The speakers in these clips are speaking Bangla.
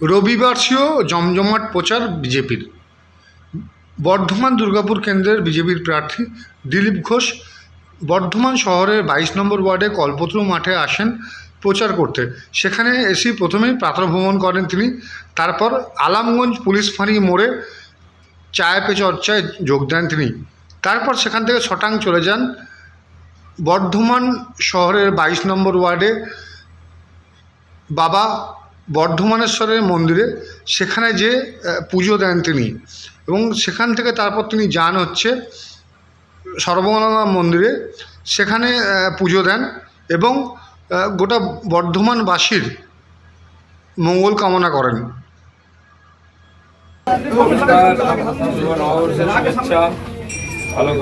রবিবার্ষীয় জমজমাট প্রচার বিজেপির। বর্ধমান দুর্গাপুর কেন্দ্রের বিজেপির প্রার্থী দিলীপ ঘোষ বর্ধমান শহরের বাইশ নম্বর ওয়ার্ডে কল্পতরু মাঠে আসেন প্রচার করতে। সেখানে এসে প্রথমেই প্রাতঃভ্রমণ করেন তিনি। তারপর আলামগঞ্জ পুলিশ ফাঁড়ি মোড়ে চায় পে চর্চায় যোগ দেন তিনি। তারপর সেখান থেকে শটাং চলে যান বর্ধমান শহরের বাইশ নম্বর ওয়ার্ডে বাবা বর্ধমানেশ্বরের মন্দিরে সেখানে যে পুজো দেন তিনি এবং সেখান থেকে তারপর তিনি যান হচ্ছে সর্বমঙ্গলা মন্দিরে। সেখানে পুজো দেন এবং গোটা বর্ধমানবাসীর মঙ্গল কামনা করেন। ভালো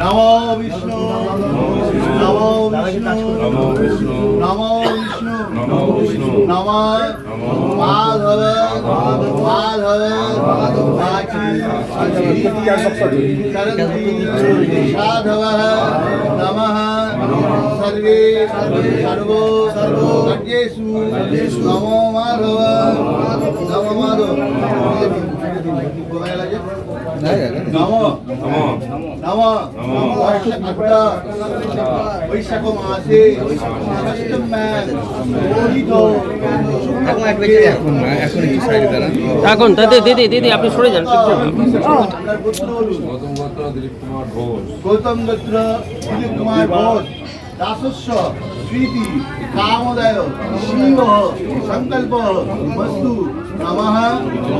নমো বিষ্ণু। নমো বিষ্ণু। নমো বিষ্ণু। নমো বিষ্ণু। নমো মাধব মাধব সাধব নম সর্বে সর্ব সর্ব নমো মাধব নম মাধব। বৈশাখ মাসে এখন দিদি দিদি দিদি আপনি সরে যান গৌতম দত্ত দিলীপ কুমার ঘোষ। দাসস্য স্মৃতি কামোদয় শিব সংকল্প বস্তু নমঃ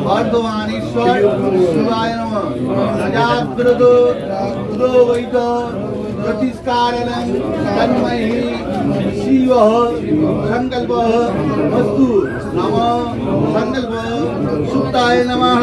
বর্ধমানেশ্বর শিবায় নম সজাগ্রত পুরোহিত জ্যোতিষ্কারেণ তন্ময়ী শিব সংকল্প বস্তু নম সংকল্প সুপ্তায় নমঃ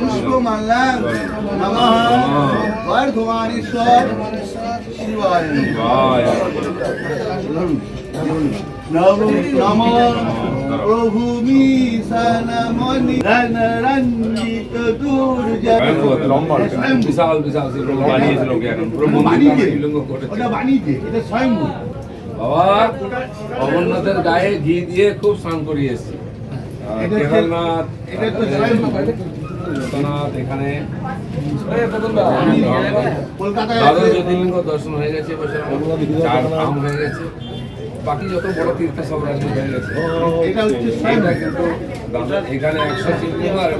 পুষ্পমাল্যাং নমঃ বর্ধমানেশ্বর শিবায় নম বিশাল বিশাল বানিয়েছে লোকে গায়ে ঘি দিয়ে খুব স্নান করিয়েছে কেদারনাথ এখানে দ্বাদশ জ্যোতির্লিঙ্গ দর্শন হয়ে গেছে এবছর চার ধাম হয়ে গেছে। বাকি যত বড় তীর্থ সব রাজ্য হয়ে গেছে। এটা হচ্ছে এটা স্বয়ংভূ কিন্তু এখানে একশো আর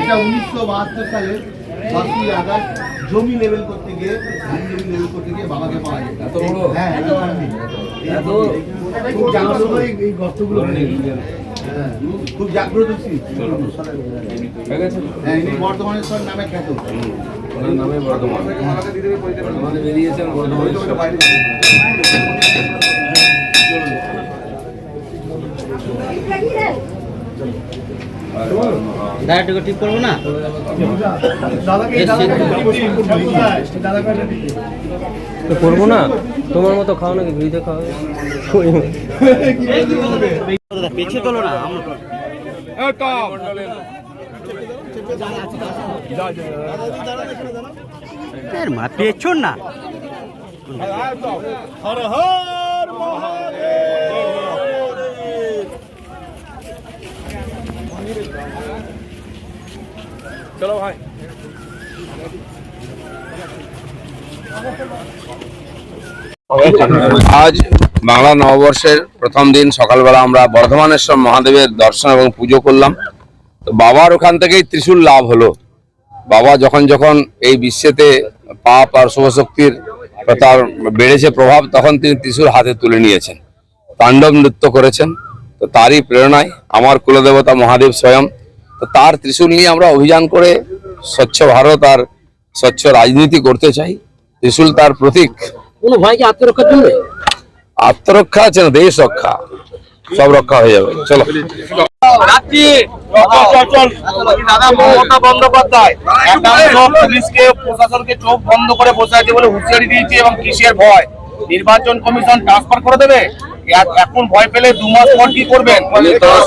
এটা উনিশশো বাহাত্তর সালে আগস্ট জমি লেভেল করতে গিয়ে ধান জমি লেভেল করতে গিয়ে বাবাকে পাওয়া যায়। এত বড়? হ্যাঁ এত এই- এই গর্তগুলো। খুব জাগ্রত হয়ে ইনি বর্ধমানেশ্বর নামে খ্যাত। ওনার নামে বর্ধমান। বর্ধমানে বেরিয়েছেন বর্ধমানে ডাইরেক্ট ঠিক করব না? করব না? তোমার মতো খাও নাকি? ঘুরিতে খাও। পেছে তোলো না মা পেছন না। চলো ভাই। আজ বাংলা নববর্ষের প্রথম দিন সকালবেলা আমরা বর্ধমানেশ্বর মহাদেবের দর্শন এবং পুজো করলাম। তো বাবার ওখান থেকেই ত্রিশূল লাভ হলো। বাবা যখন যখন এই বিশ্বেতে পাপ আর শুভশক্তির তার বেড়েছে প্রভাব, তখন তিনি ত্রিশূল হাতে তুলে নিয়েছেন। তাণ্ডব নৃত্য করেছেন। তো তারই প্রেরণায় আমার কুলদেবতা মহাদেব স্বয়ং তো তার ত্রিশূল নিয়ে আমরা অভিযান করে স্বচ্ছ ভারত আর স্বচ্ছ রাজনীতি করতে চাই। ত্রিশূল তার প্রতীক। কোনো ভাইকে আত্মরক্ষার জন্য? আত্মরক্ষা আছে না দেশ রক্ষা। সব রক্ষা হয়ে যাবে। চলো। দাদা মমতা বন্দ্যোপাধ্যায় একাংশ পুলিশকে প্রশাসনকে চোখ বন্ধ করে বসে আছে বলে হুঁশিয়ারি দিয়েছে এবং কিসের ভয়? নির্বাচন কমিশন ট্রান্সফার করে দেবে? এখন ভয় পেলে দু মাস পর কি করবেন?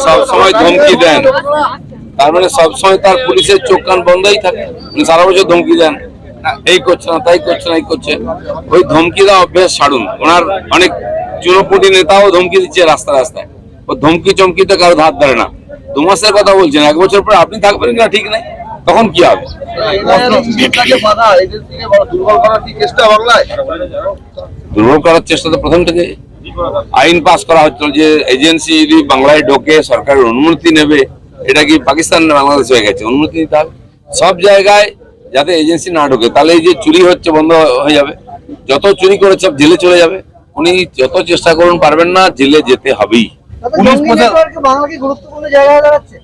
সবসময় ধমকি দেন। তার মানে সবসময় তার পুলিশের চোখ কান বন্ধই থাকে। উনি সারা বছর ধমকি দেন এই করছে না তাই করছে না এই করছে। ওই ধমকি দেওয়া অভ্যেস ছাড়ুন। ওনার অনেক চুনোপুটি নেতাও ধমকি দিচ্ছে রাস্তা রাস্তায়। ও ধমকি চমকিতে কারও ধার ধরে না। দু মাসের কথা বলছেন এক বছর পরে আপনি থাকবেন কিনা ঠিক নাই? তখন কি হবে? দুর্বল করার চেষ্টা দুর্বল করার চেষ্টা তো প্রথম থেকে। আইন পাস করা হচ্ছিল যে এজেন্সি যদি বাংলায় ঢোকে সরকারের অনুমতি নেবে এটা কি পাকিস্তান না বাংলাদেশ হয়ে গেছে? অনুমতি নিতে হবে। সব জায়গায় যাতে এজেন্সি না ঢোকে তাহলে এই যে চুরি হচ্ছে বন্ধ হয়ে যাবে। যত চুরি করেছে সব জেলে চলে যাবে। উনি যত চেষ্টা করুন পারবেন না জেলে যেতে হবেই। গুরুত্বপূর্ণ জায়গায় দাঁড়াচ্ছে।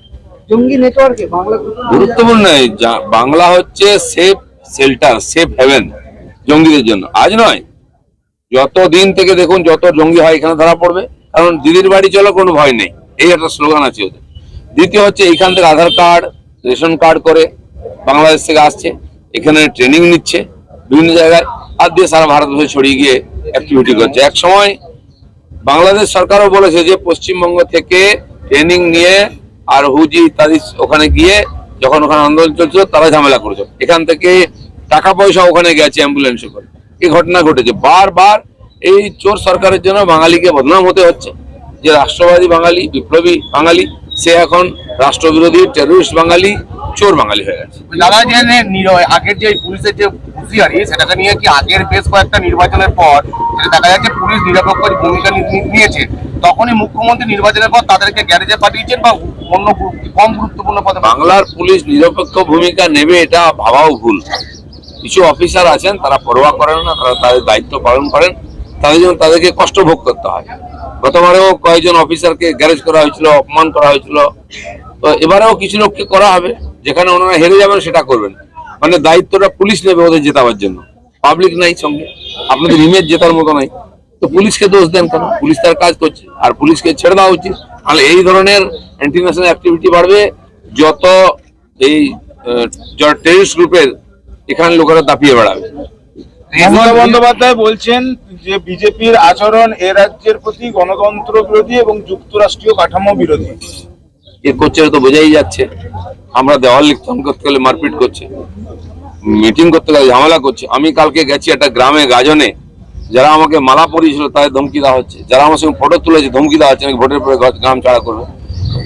জঙ্গি নেটওয়ার্কে বাংলা গুরুত্বপূর্ণ গুরুত্বপূর্ণ নয় যা- বাংলা হচ্ছে সেফ শেল্টার সেফ হেভেন জঙ্গিদের জন্য। আজ নয়। যত দিন থেকে দেখুন যত জঙ্গি হয় এখানে ধরা পড়বে। কারণ দিদির বাড়ি চলো কোনো ভয় নেই। এই একটা স্লোগান আছে ওদের। দ্বিতীয় হচ্ছে এখান থেকে আধার কার্ড, রেশন কার্ড করে বাংলাদেশ থেকে আসছে। এখানে ট্রেনিং নিচ্ছে বিভিন্ন জায়গায় আর দিয়ে সারা ভারতবর্ষে ছড়িয়ে গিয়ে অ্যাক্টিভিটি করছে। এক সময় বাংলাদেশ সরকারও বলেছে যে পশ্চিমবঙ্গ থেকে ট্রেনিং নিয়ে আর হুজি ইত্যাদি ওখানে গিয়ে যখন ওখানে আন্দোলন চলছিল তারা ঝামেলা করেছে। এখান থেকে টাকা পয়সা ওখানে গেছে অ্যাম্বুলেন্সে করে। এই ঘটনা ঘটেছে। বারবার এই চোর সরকারের জন্য বাঙালিকে বদনাম হতে হচ্ছে। যে রাষ্ট্রবাদী বাঙালি, বিপ্লবী বাঙালি সে এখন রাষ্ট্রবিরোধী টেররিস্ট বাঙালি চোর বাঙালি হয়ে গেছে। দাদা যে আগের যে পুলিশের যে হুঁশিয়ারি সেটাকে নিয়ে কি আগের বেশ কয়েকটা নির্বাচনের পর দেখা যাচ্ছে পুলিশ নিরপেক্ষ ভূমিকা নিয়েছে তখনই মুখ্যমন্ত্রী নির্বাচনের পর তাদেরকে গ্যারেজে পাঠিয়েছেন বা অন্য কম গুরুত্বপূর্ণ পদে বাংলার পুলিশ নিরপেক্ষ ভূমিকা নেবে এটা ভাবাও ভুল। কিছু অফিসার আছেন তারা পরোয়া করেন না তারা তাদের দায়িত্ব পালন করেন তাদের জন্য তাদেরকে কষ্ট ভোগ করতে হয়। গতবারেও কয়েকজন অফিসারকে গ্যারেজ করা হয়েছিল, অপমান করা হয়েছিল। তো এবারেও কিছু লোককে করা হবে, যেখানে ওনারা হেরে যাবেন সেটা করবেন। মানে দায়িত্বটা পুলিশ নেবে ওদের জেতাবার জন্য। পাবলিক নাই সঙ্গে। আপনাদের ইমেজ জেতার মতো নাই। তো পুলিশকে দোষ দেন কেন? পুলিশ তার কাজ করছে। আর পুলিশকে ছেড়ে দেওয়া উচিত। তাহলে এই ধরনের ইন্টারন্যাশনাল অ্যাক্টিভিটি বাড়বে। যত এই টেরিস্ট গ্রুপের এখানে লোকেরা দাপিয়ে বেড়াবে। মমতা বন্দ্যোপাধ্যায় বলছেন যে বিজেপির আচরণ এ রাজ্যের প্রতি গণতন্ত্র বিরোধী এবং যুক্তরাষ্ট্রীয় কাঠামো বিরোধী। এ করছে তো বোঝাই যাচ্ছে। আমরা দেওয়াল লিখন করতে গেলে মারপিট করছে। মিটিং করতে গেলে ঝামেলা করছে। আমি কালকে গেছি একটা গ্রামে গাজনে। যারা আমাকে মালা পরিয়েছিল তাদের ধমকি দেওয়া হচ্ছে। যারা আমার সঙ্গে ফটো তুলেছে ধমকি দেওয়া হচ্ছে। নাকি ভোটের পরে গ্রাম ছাড়া করবে।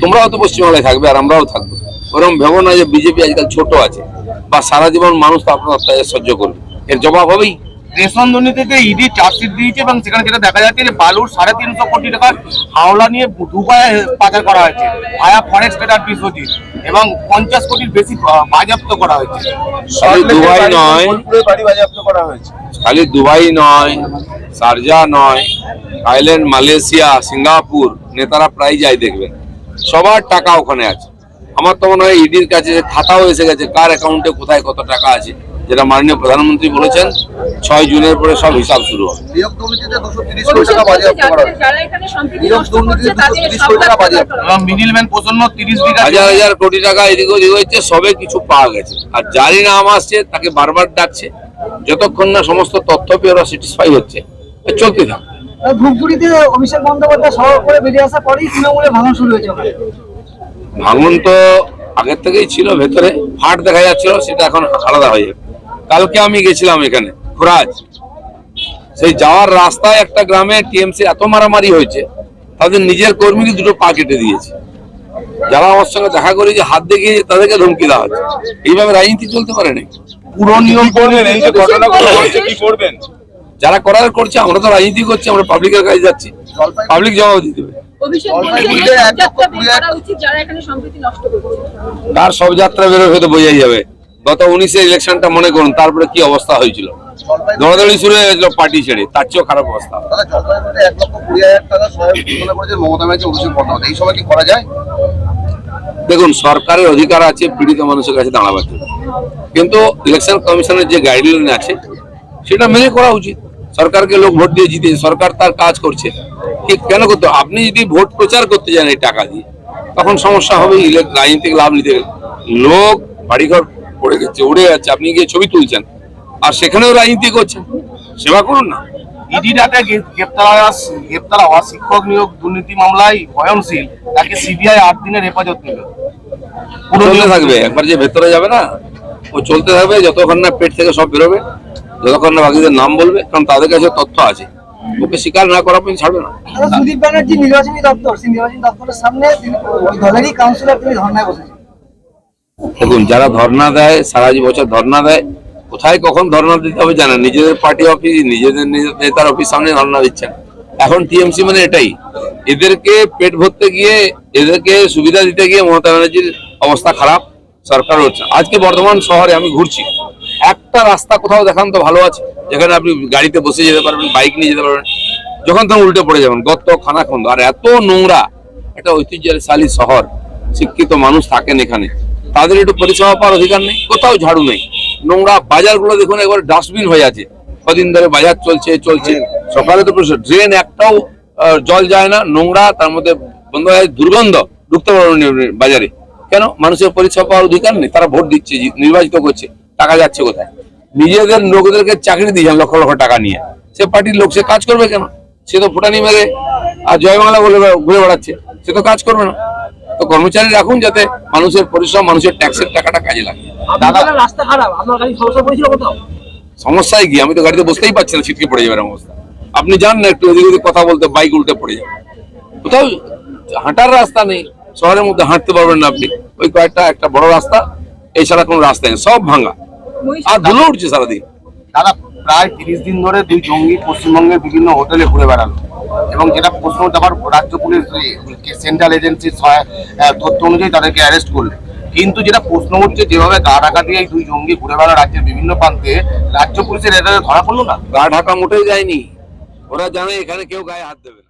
তোমরাও তো পশ্চিমবাংলায় থাকবে আর আমরাও থাকব। ওরকম ভেবো না যে বিজেপি আজকাল ছোট আছে। বা সারা জীবন মানুষ তো আপনার অত্যাচার সহ্য করবে। এর জবাব হবেই। রেশন দুর্নীতিতে ইডি চার্জশিট দিয়েছে এবং সেখানে যেটা দেখা যাচ্ছে যে বালুর সাড়ে তিনশো কোটি টাকার হাওলা নিয়ে দুবাই পাচার করা হয়েছে আয়া ফরেস্ট ট্রেডার বিশ্বজিৎ এবং পঞ্চাশ কোটির বেশি বাজেয়াপ্ত করা হয়েছে। খালি দুবাই নয়। বাজেয়াপ্ত করা হয়েছে। খালি দুবাই নয় শারজা নয় থাইল্যান্ড মালয়েশিয়া সিঙ্গাপুর নেতারা প্রায় যাই দেখবেন সবার টাকা ওখানে আছে। আমার তো মনে হয় ইডির কাছে খাতাও এসে গেছে কার অ্যাকাউন্টে কোথায় কত টাকা আছে। যেটা মাননীয় প্রধানমন্ত্রী বলেছেন ছয় জুনের পরে সব হিসাব শুরু হবে। নিয়োগ দুর্নীতিতে দুশো তিরিশ কোটি টাকা বাজেয়াপ্ত করা হয়েছে। যারা এখানে সম্প্রীতি নিয়োগ নষ্ট দুর্নীতিতে করছে তাদের 230 সব কোটি টাকা ব্যবস্থা বাজেয়াপ্ত। করা এবং মিডিলম্যান প্রসন্ন তিরিশ বিঘা হাজার হাজার কোটি টাকা এদিক ওদিক হয়েছে সবে কিছু পাওয়া গেছে। আর যারই নাম আসছে তাকে বারবার ডাকছে। যতক্ষণ না সমস্ত তথ্য পেয়ে ওরা স্যাটিসফাই হচ্ছে। চলতে থাক। ধূপগুড়িতে অভিষেক বন্দ্যোপাধ্যায় সভা করে বেরিয়ে আসার পরেই তৃণমূলে ভাঙন শুরু হয়েছে ভাঙন তো আগের থেকেই ছিল ভেতরে ফাট দেখা যাচ্ছিল সেটা এখন আলাদা হয়ে যাবে। কালকে আমি গেছিলাম এখানে খুরাজ সেই যাওয়ার রাস্তায় একটা গ্রামে টিএমসি এত মারামারি হয়েছে তাদের নিজের কর্মীকে দুটো পা কেটে দিয়েছে। যারা আমার সঙ্গে দেখা করে যে হাত দেখিয়ে তাদেরকে ধমকি দেওয়া হচ্ছে এইভাবে রাজনীতি চলতে পারে না পুরো নিয়ম করবেন? এই যে ঘটনাগুলো হচ্ছে কি করবেন? যারা করার করছে আমরা তো রাজনীতি করছি আমরা পাবলিকের কাছে যাচ্ছি। পাবলিক জবাব দিতে হবে। তার সব যাত্রা বেরোবে তো বোঝাই যাবে। গত উনিশে ইলেকশনটা মনে করুন তারপরে কি অবস্থা হয়েছিল? দৌড়াদৌড়ি শুরু হয়ে গেছিল পার্টি ছেড়ে তার চেয়েও খারাপ অবস্থা। দেখুন সরকারের অধিকার আছে পীড়িত মানুষের কাছে দাঁড়াবার জন্য। কিন্তু ইলেকশন কমিশনের যে গাইডলাইন আছে সেটা মেনে করা উচিত। সরকারকে লোক ভোট দিয়ে জিতে সরকার তার কাজ করছে। ঠিক কেন করতে আপনি যদি ভোট প্রচার করতে যান এই টাকা দিয়ে তখন সমস্যা হবে রাজনীতিক লাভ নিতে লোক বাড়িঘর পড়ে গেছে উড়ে যাচ্ছে আপনি গিয়ে ছবি তুলছেন। আর সেখানেও রাজনীতি করছেন সেবা করুন না। ইডি ডাটা গ্রেপ্তার গ্রেপ্তার হওয়া শিক্ষক নিয়োগ দুর্নীতি মামলায় বয়নশীল তাকে সিবিআই আট দিনের হেফাজত নিল চলতে থাকবে একবার যে ভেতরে যাবে না ও চলতে থাকবে যতক্ষণ না পেট থেকে সব বেরোবে যতক্ষণ না বাকিদের নাম বলবে কারণ তাদের কাছে তথ্য আছে। ওকে স্বীকার না করা পর্যন্ত ছাড়বে না। সুদীপ ব্যানার্জি নির্বাচনী দপ্তর। সেই নির্বাচনী দপ্তরের সামনে দলেরই কাউন্সিলর তিনি ধর্নায় বসেছেন। দেখুন, যারা ধর্ণা দেয়, সারা বছর ধর্ণা দেয়, কোথায় কখন ধর্ণা দিতে হবে জানেন? নিজেদের পার্টি অফিস নিজেদের নেতার অফিস সামনে ধর্ণা দিচ্ছেন এখন টিএমসি মানে এটাই। এদেরকে পেট ভরতে গিয়ে, এদেরকে সুবিধা দিতে গিয়ে মমতা ব্যানার্জির অবস্থা খারাপ, সরকার হচ্ছে আজকে বর্ধমান শহরে আমি ঘুরছি। একটা রাস্তা কোথাও দেখান তো ভালো আছে। যেখানে আপনি গাড়িতে বসে যেতে পারবেন বাইক নিয়ে যেতে পারবেন। যখন তখন উল্টে পড়ে যাবেন গত খানাখন্দ। আর এত নোংরা, একটা ঐতিহ্যশালী শহর, শিক্ষিত মানুষ থাকেন এখানে। তাদের একটু পরিষেবা পাওয়ার অধিকার নেই, কোথাও ঝাড়ু নেই। নোংরা বাজারগুলো দেখুন, একবার ডাস্টবিন হয়ে আছে। কদিন ধরে বাজার চলছে চলছে। সকালে তো ড্রেন একটাও জল যায় না, নোংরা, তার মধ্যে বন্ধ হয়ে দুর্গন্ধ ঢুকতে পারবেন না বাজারে। কেন? মানুষের পরিষেবা পাওয়ার অধিকার নেই, তারা ভোট দিচ্ছে নির্বাচিত করছে, টাকা যাচ্ছে কোথায়? নিজেদের, লোকদেরকে চাকরি দিয়েছেন লক্ষ লক্ষ টাকা নিয়ে। সে পার্টির লোক, সে কাজ করবে কেন? সে তো ফুটানি মেরে, আর জয় বাংলা বলে ঘুরে বেড়াচ্ছে, সে তো কাজ করবে না। তো কর্মচারী রাখুন যাতে মানুষের পরিশ্রম মানুষের ট্যাক্সের টাকাটা কাজে লাগে। দাদা রাস্তা খারাপ আপনার গাড়ি সমস্যা পড়েছিল কোথাও? সমস্যায় গিয়ে আমি তো গাড়িতে বসতেই পারছি না ছিটকে পড়ে যাবে অবস্থা। আপনি যান না একটু ওদিক ওদিক কথা বলতে বাইক উল্টে পড়ে যাবে। কোথাও হাঁটার রাস্তা নেই শহরের মধ্যে হাঁটতে পারবেন না আপনি। ওই কয়েকটা একটা বড় রাস্তা এছাড়া কোনো রাস্তা নেই সব ভাঙা। আর ধুলো উঠছে সারাদিন। দাদা প্রায় তিরিশ দিন ধরে দুই জঙ্গি পশ্চিমবঙ্গের বিভিন্ন হোটেলে ঘুরে বেড়ালো। এবং যেটা প্রশ্ন আবার রাজ্য পুলিশ সেন্ট্রাল এজেন্সির তথ্য অনুযায়ী তাদেরকে অ্যারেস্ট করল। কিন্তু যেটা প্রশ্ন হচ্ছে, যেভাবে গা ঢাকা দিয়ে এই দুই জঙ্গি ঘুরে বেড়া রাজ্যের বিভিন্ন প্রান্তে, রাজ্য পুলিশের এটা ধরা পড়ল না? গা ঢাকা মোটেই যায়নি। ওরা জানে এখানে কেউ গায়ে হাত দেবে।